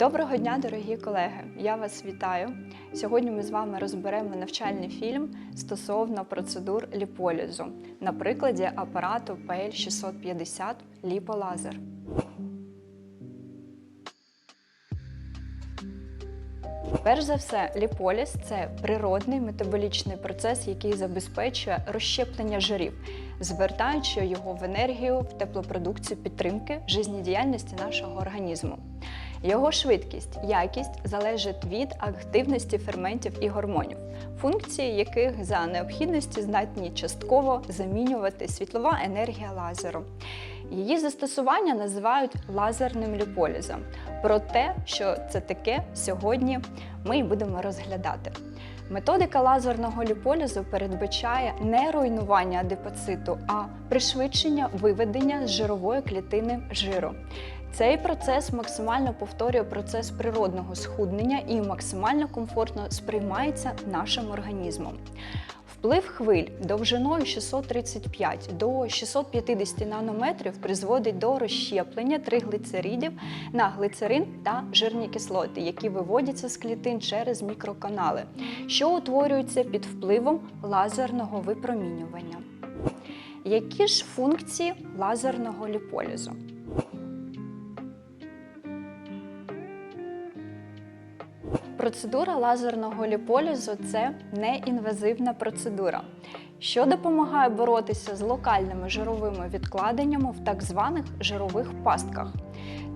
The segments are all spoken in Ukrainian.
Доброго дня, дорогі колеги! Я вас вітаю. Сьогодні ми з вами розберемо навчальний фільм стосовно процедур ліполізу на прикладі апарату PL650 ліполазер. Перш за все, ліполіз це природний метаболічний процес, який забезпечує розщеплення жирів, звертаючи його в енергію в теплопродукцію підтримки жизнедіяльності нашого організму. Його швидкість, якість залежить від активності ферментів і гормонів, функції яких за необхідності здатні частково замінювати світлова енергія лазеру. Її застосування називають лазерним ліполізом. Про те, що це таке, сьогодні ми і будемо розглядати. Методика лазерного ліполізу передбачає не руйнування адипоциту, а пришвидшення виведення з жирової клітини жиру. Цей процес максимально повторює процес природного схуднення і максимально комфортно сприймається нашим організмом. Вплив хвиль довжиною 635 до 650 нанометрів призводить до розщеплення триглицеридів на глицерин та жирні кислоти, які виводяться з клітин через мікроканали, що утворюються під впливом лазерного випромінювання. Які ж функції лазерного ліполізу? Процедура лазерного ліполізу це неінвазивна процедура, що допомагає боротися з локальними жировими відкладеннями в так званих жирових пастках.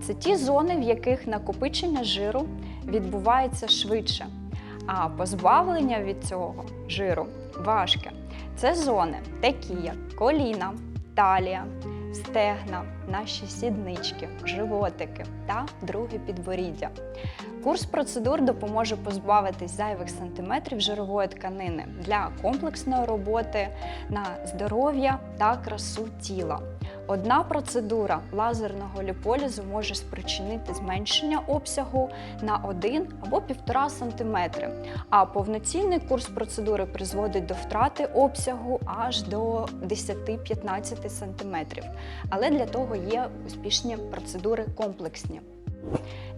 Це ті зони, в яких накопичення жиру відбувається швидше, а позбавлення від цього жиру важке. Це зони, такі як коліна, талія, стегна, наші сіднички, животики та друге підборіддя. Курс процедур допоможе позбавитись зайвих сантиметрів жирової тканини для комплексної роботи на здоров'я та красу тіла. Одна процедура лазерного ліполізу може спричинити зменшення обсягу на 1 або 1,5 см, а повноцінний курс процедури призводить до втрати обсягу аж до 10-15 см. Але для того є успішні процедури комплексні.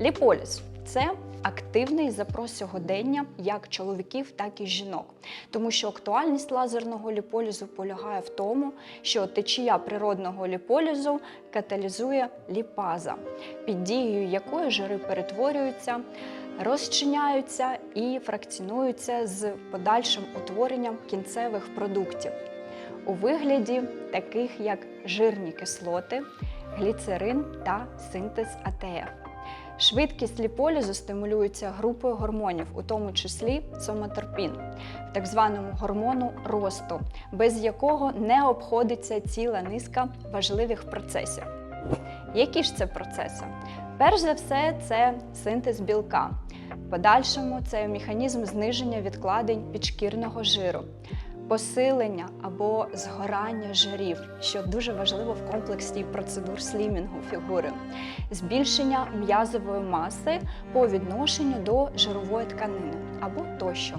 Ліполіз це активний запрос сьогодення як чоловіків, так і жінок, тому що актуальність лазерного ліполізу полягає в тому, що течія природного ліполізу каталізує ліпаза, під дією якої жири перетворюються, розчиняються і фракціонуються з подальшим утворенням кінцевих продуктів у вигляді таких як жирні кислоти, гліцерин та синтез АТФ. Швидкість ліполізу стимулюється групою гормонів, у тому числі соматропін, так званому гормону росту, без якого не обходиться ціла низка важливих процесів. Які ж це процеси? Перш за все, це синтез білка. Подальшому це механізм зниження відкладень підшкірного жиру посилення або згорання жирів, що дуже важливо в комплексі процедур слімінгу фігури, збільшення м'язової маси по відношенню до жирової тканини або тощо.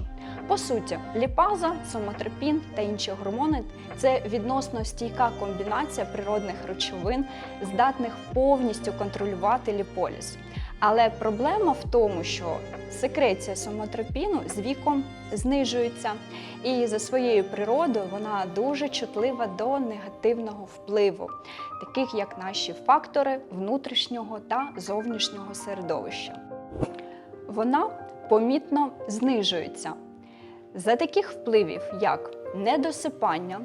По суті, ліпаза, соматропін та інші гормони це відносно стійка комбінація природних речовин, здатних повністю контролювати ліполіз. Але проблема в тому, що секреція соматропіну з віком знижується, і за своєю природою вона дуже чутлива до негативного впливу, таких як наші фактори внутрішнього та зовнішнього середовища. Вона помітно знижується. За таких впливів, як недосипання,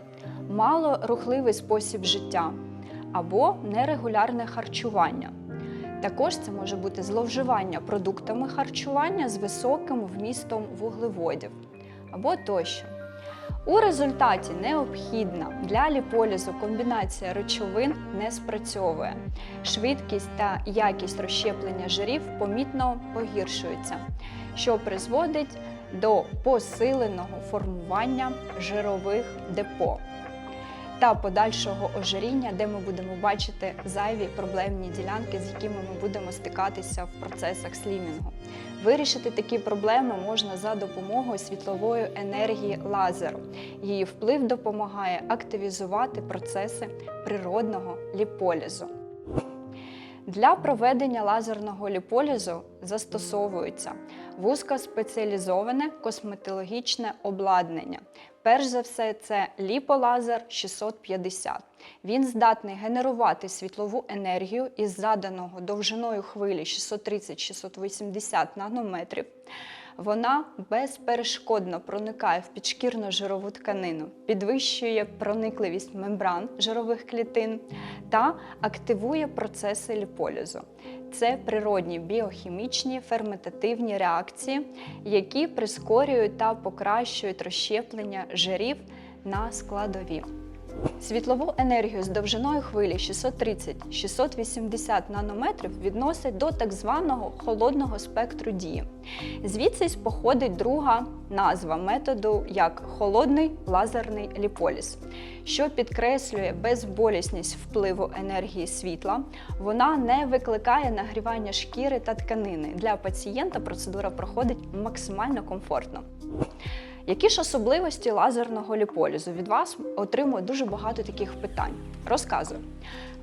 малорухливий спосіб життя або нерегулярне харчування. Також це може бути зловживання продуктами харчування з високим вмістом вуглеводів або тощо. У результаті необхідна для ліполізу комбінація речовин не спрацьовує. Швидкість та якість розщеплення жирів помітно погіршуються, що призводить до посиленого формування жирових депо та подальшого ожиріння, де ми будемо бачити зайві проблемні ділянки, з якими ми будемо стикатися в процесах слімінгу. Вирішити такі проблеми можна за допомогою світлової енергії лазеру. Її вплив допомагає активізувати процеси природного ліполізу. Для проведення лазерного ліполізу застосовується вузькоспеціалізоване косметологічне обладнання. Перш за все, це ліполазер 650. Він здатний генерувати світлову енергію із заданого довжиною хвилі 630-680 нанометрів. Вона безперешкодно проникає в підшкірну жирову тканину, підвищує проникливість мембран жирових клітин та активує процеси ліполізу. Це природні біохімічні ферментативні реакції, які прискорюють та покращують розщеплення жирів на складові. Світлову енергію з довжиною хвилі 630-680 нанометрів відносять до так званого холодного спектру дії. Звідси походить друга назва методу як холодний лазерний ліполіз, що підкреслює безболісність впливу енергії світла. Вона не викликає нагрівання шкіри та тканини. Для пацієнта процедура проходить максимально комфортно. Які ж особливості лазерного ліполізу? Від вас отримую дуже багато таких питань. Розказую.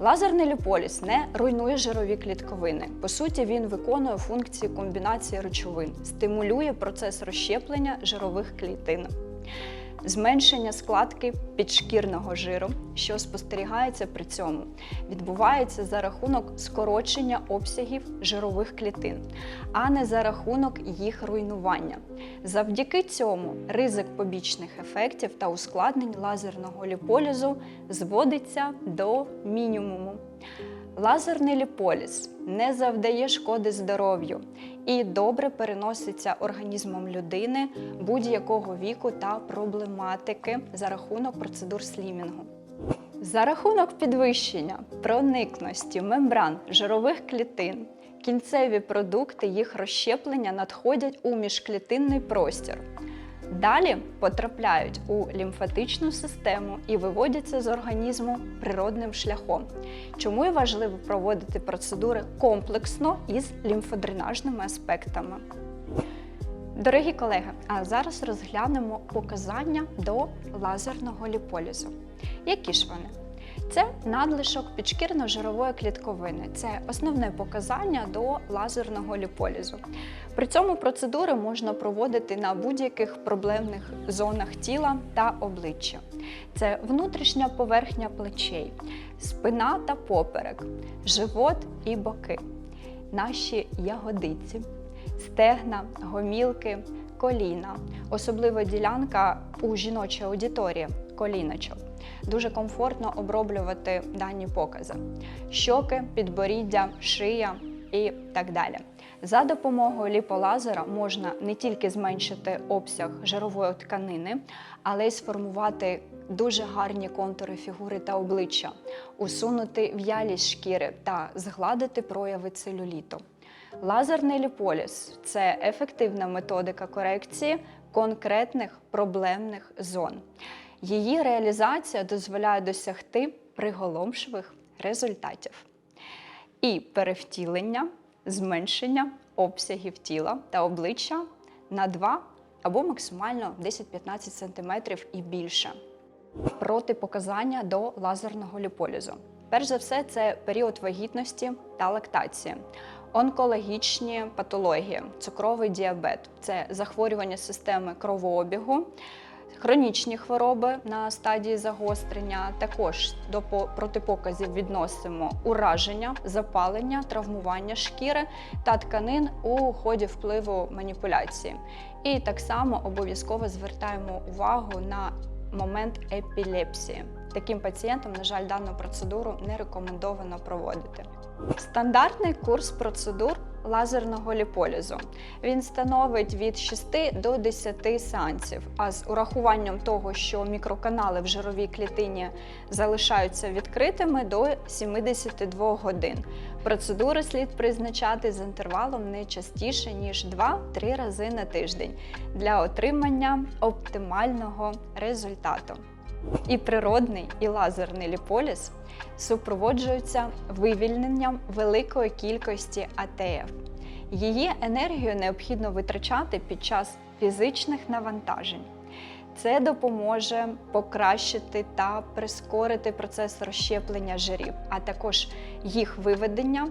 Лазерний ліполіз не руйнує жирові клітковини. По суті, він виконує функції комбінації речовин, стимулює процес розщеплення жирових клітин. Зменшення складки підшкірного жиру, що спостерігається при цьому, відбувається за рахунок скорочення обсягів жирових клітин, а не за рахунок їх руйнування. Завдяки цьому ризик побічних ефектів та ускладнень лазерного ліполізу зводиться до мінімуму. Лазерний ліполіз не завдає шкоди здоров'ю і добре переноситься організмом людини будь-якого віку та проблематики за рахунок процедур слімінгу. За рахунок підвищення проникності мембран жирових клітин, кінцеві продукти їх розщеплення надходять у міжклітинний простір. Далі потрапляють у лімфатичну систему і виводяться з організму природним шляхом. Чому і важливо проводити процедури комплексно із лімфодренажними аспектами. Дорогі колеги, а зараз розглянемо показання до лазерного ліполізу. Які ж вони? Це надлишок підшкірно-жирової клітковини. Це основне показання до лазерного ліполізу. При цьому процедури можна проводити на будь-яких проблемних зонах тіла та обличчя. Це внутрішня поверхня плечей, спина та поперек, живот і боки, наші ягодиці, стегна, гомілки, коліна, особлива ділянка у жіночій аудиторії коліночок. Дуже комфортно оброблювати дані покази: щоки, підборіддя, шия і так далі. За допомогою ліполазера можна не тільки зменшити обсяг жирової тканини, але й сформувати дуже гарні контури фігури та обличчя, усунути в'ялість шкіри та згладити прояви целюліту. Лазерний ліполіз це ефективна методика корекції конкретних проблемних зон. Її реалізація дозволяє досягти приголомшливих результатів і перевтілення, зменшення обсягів тіла та обличчя на 2 або максимально 10-15 см і більше. Протипоказання до лазерного ліполізу. Перш за все, це період вагітності та лактації, онкологічні патології, цукровий діабет, це захворювання системи кровообігу. Хронічні хвороби на стадії загострення також до протипоказів відносимо ураження, запалення, травмування шкіри та тканин у ході впливу маніпуляції. І так само обов'язково звертаємо увагу на момент епілепсії. Таким пацієнтам, на жаль, дану процедуру не рекомендовано проводити. Стандартний курс процедур лазерного ліполізу. Він становить від 6 до 10 сеансів. А з урахуванням того, що мікроканали в жировій клітині залишаються відкритими до 72 годин. Процедури слід призначати з інтервалом не частіше ніж 2-3 рази на тиждень для отримання оптимального результату. І природний, і лазерний ліполіз супроводжуються вивільненням великої кількості АТФ. Її енергію необхідно витрачати під час фізичних навантажень. Це допоможе покращити та прискорити процес розщеплення жирів, а також їх виведення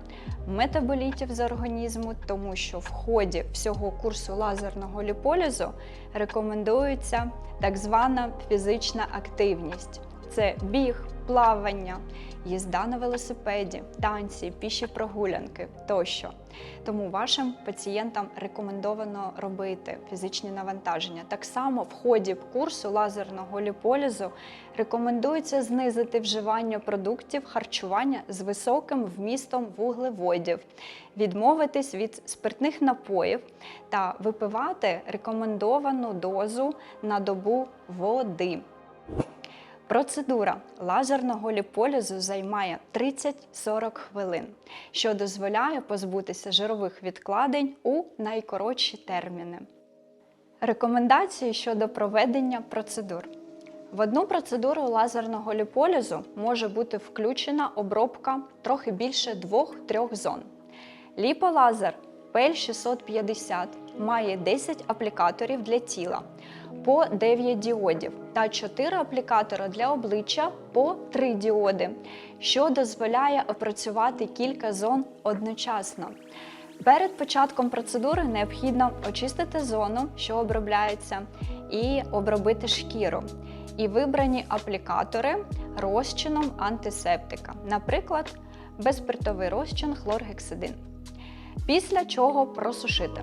метаболітів з організму, тому що в ході всього курсу лазерного ліполізу рекомендується так звана фізична активність. Це біг, плавання, їзда на велосипеді, танці, піші прогулянки тощо. Тому вашим пацієнтам рекомендовано робити фізичні навантаження. Так само в ході курсу лазерного ліполізу рекомендується знизити вживання продуктів харчування з високим вмістом вуглеводів, відмовитись від спиртних напоїв та випивати рекомендовану дозу на добу води. Процедура лазерного ліполізу займає 30-40 хвилин, що дозволяє позбутися жирових відкладень у найкоротші терміни. Рекомендації щодо проведення процедур. В одну процедуру лазерного ліполізу може бути включена обробка трохи більше 2-3 зон. Ліполазер PL650 має 10 аплікаторів для тіла по 9 діодів та 4 аплікатори для обличчя по 3 діоди, що дозволяє опрацювати кілька зон одночасно. Перед початком процедури необхідно очистити зону, що обробляється, і обробити шкіру. І вибрані аплікатори розчином антисептика, наприклад, безспиртовий розчин хлоргексидин. Після чого просушити.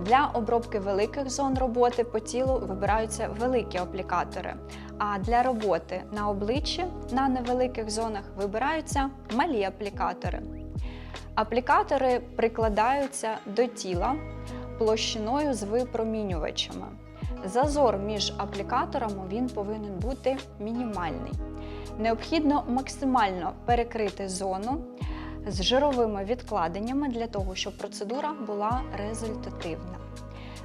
Для обробки великих зон роботи по тілу вибираються великі аплікатори, а для роботи на обличчі на невеликих зонах вибираються малі аплікатори. Аплікатори прикладаються до тіла площиною з випромінювачами. Зазор між аплікаторами він повинен бути мінімальний. Необхідно максимально перекрити зону з жировими відкладеннями для того, щоб процедура була результативна.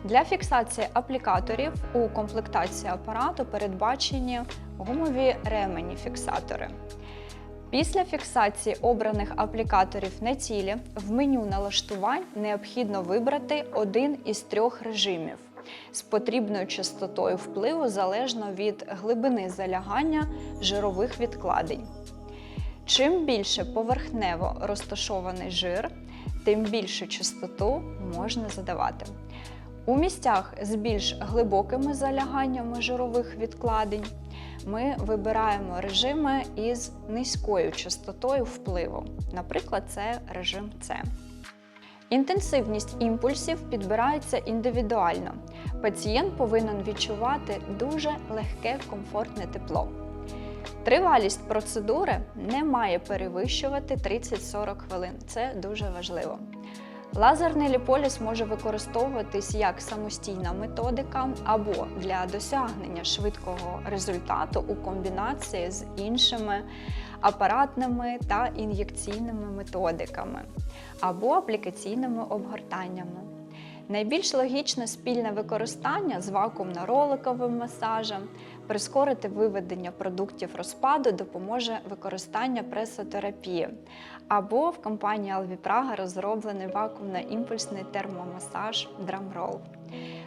Для фіксації аплікаторів у комплектації апарату передбачені гумові ремені фіксатори. Після фіксації обраних аплікаторів на тілі в меню налаштувань необхідно вибрати один із трьох режимів з потрібною частотою впливу залежно від глибини залягання жирових відкладень. Чим більше поверхнево розташований жир, тим більшу частоту можна задавати. У місцях з більш глибокими заляганнями жирових відкладень ми вибираємо режими із низькою частотою впливу. Наприклад, це режим С. Інтенсивність імпульсів підбирається індивідуально. Пацієнт повинен відчувати дуже легке комфортне тепло. Тривалість процедури не має перевищувати 30-40 хвилин. Це дуже важливо. Лазерний ліполіз може використовуватись як самостійна методика або для досягнення швидкого результату у комбінації з іншими апаратними та ін'єкційними методиками або аплікаційними обгортаннями. Найбільш логічне спільне використання з вакуумно-роликовим масажем, прискорити виведення продуктів розпаду допоможе використання пресотерапії. Або в компанії Praga розроблений вакуумно-імпульсний термомасаж Drumroll.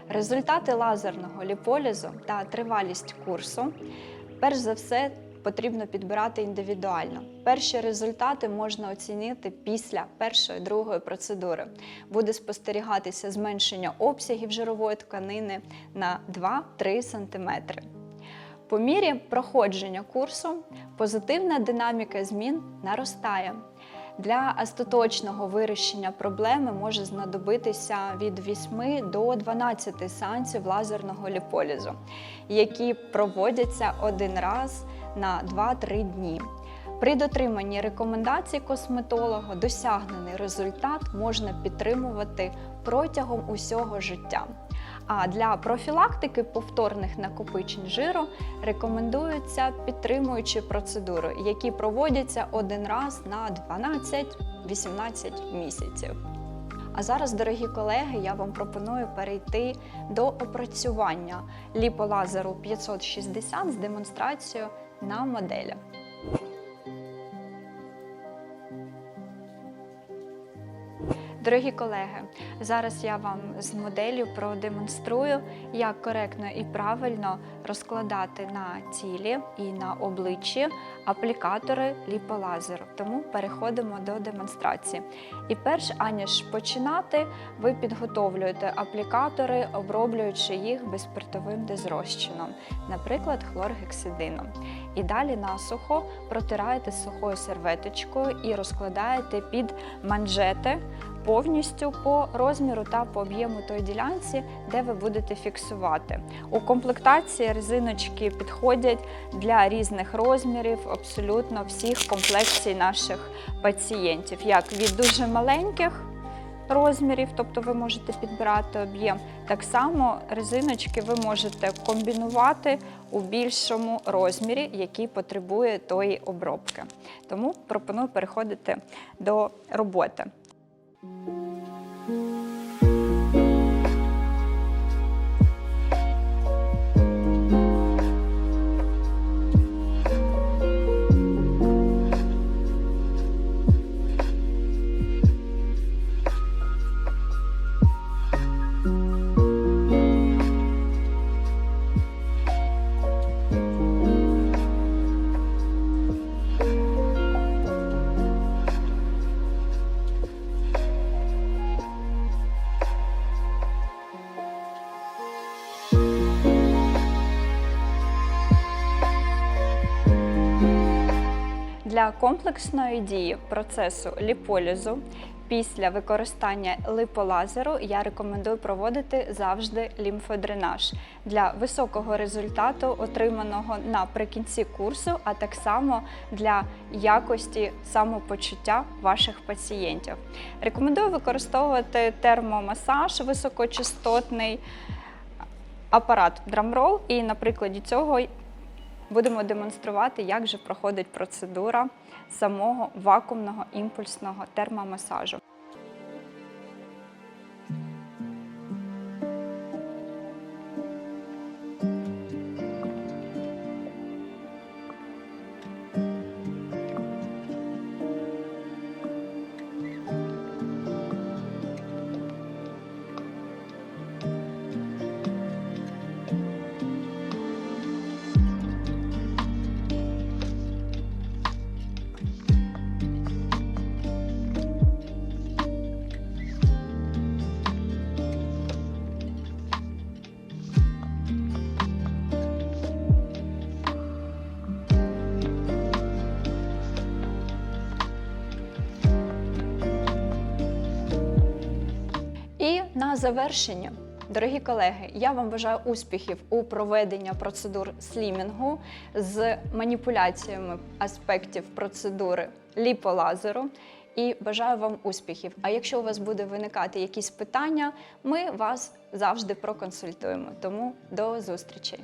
Результати лазерного ліполізу та тривалість курсу, перш за все, потрібно підбирати індивідуально. Перші результати можна оцінити після першої другої процедури. Буде спостерігатися зменшення обсягів жирової тканини на 2-3 см. По мірі проходження курсу позитивна динаміка змін наростає. Для остаточного вирішення проблеми може знадобитися від 8 до 12 сеансів лазерного ліполізу, які проводяться один раз на 2-3 дні. При дотриманні рекомендацій косметолога досягнений результат можна підтримувати протягом усього життя. А для профілактики повторних накопичень жиру рекомендуються підтримуючі процедури, які проводяться один раз на 12-18 місяців. А зараз, дорогі колеги, я вам пропоную перейти до опрацювання ліполазеру 560 з демонстрацією на моделях. Дорогі колеги, зараз я вам з моделлю продемонструю, як коректно і правильно розкладати на тілі і на обличчі аплікатори ліполазеру. Тому переходимо до демонстрації. І перш аніж починати, ви підготовлюєте аплікатори, оброблюючи їх безспиртовим дезрозчином, наприклад, хлоргексидином. І далі насухо протираєте сухою серветочкою і розкладаєте під манжети повністю по розміру та по об'єму тої ділянці, де ви будете фіксувати. У комплектації резиночки підходять для різних розмірів, абсолютно всіх комплекцій наших пацієнтів, як від дуже маленьких. Розмірів, тобто ви можете підбирати об'єм. Так само резиночки ви можете комбінувати у більшому розмірі, який потребує тої обробки. Тому пропоную переходити до роботи. Комплексної дії процесу ліполізу після використання липолазеру я рекомендую проводити завжди лімфодренаж для високого результату, отриманого наприкінці курсу, а так само для якості самопочуття ваших пацієнтів. Рекомендую використовувати термомасаж високочастотний апарат Драмрол, і на прикладі цього будемо демонструвати, як же проходить процедура самого вакуумного імпульсного термомасажу. Завершення, дорогі колеги, я вам бажаю успіхів у проведенні процедур слімінгу з маніпуляціями аспектів процедури ліполазеру. І бажаю вам успіхів. А якщо у вас буде виникати якісь питання, ми вас завжди проконсультуємо. Тому до зустрічі!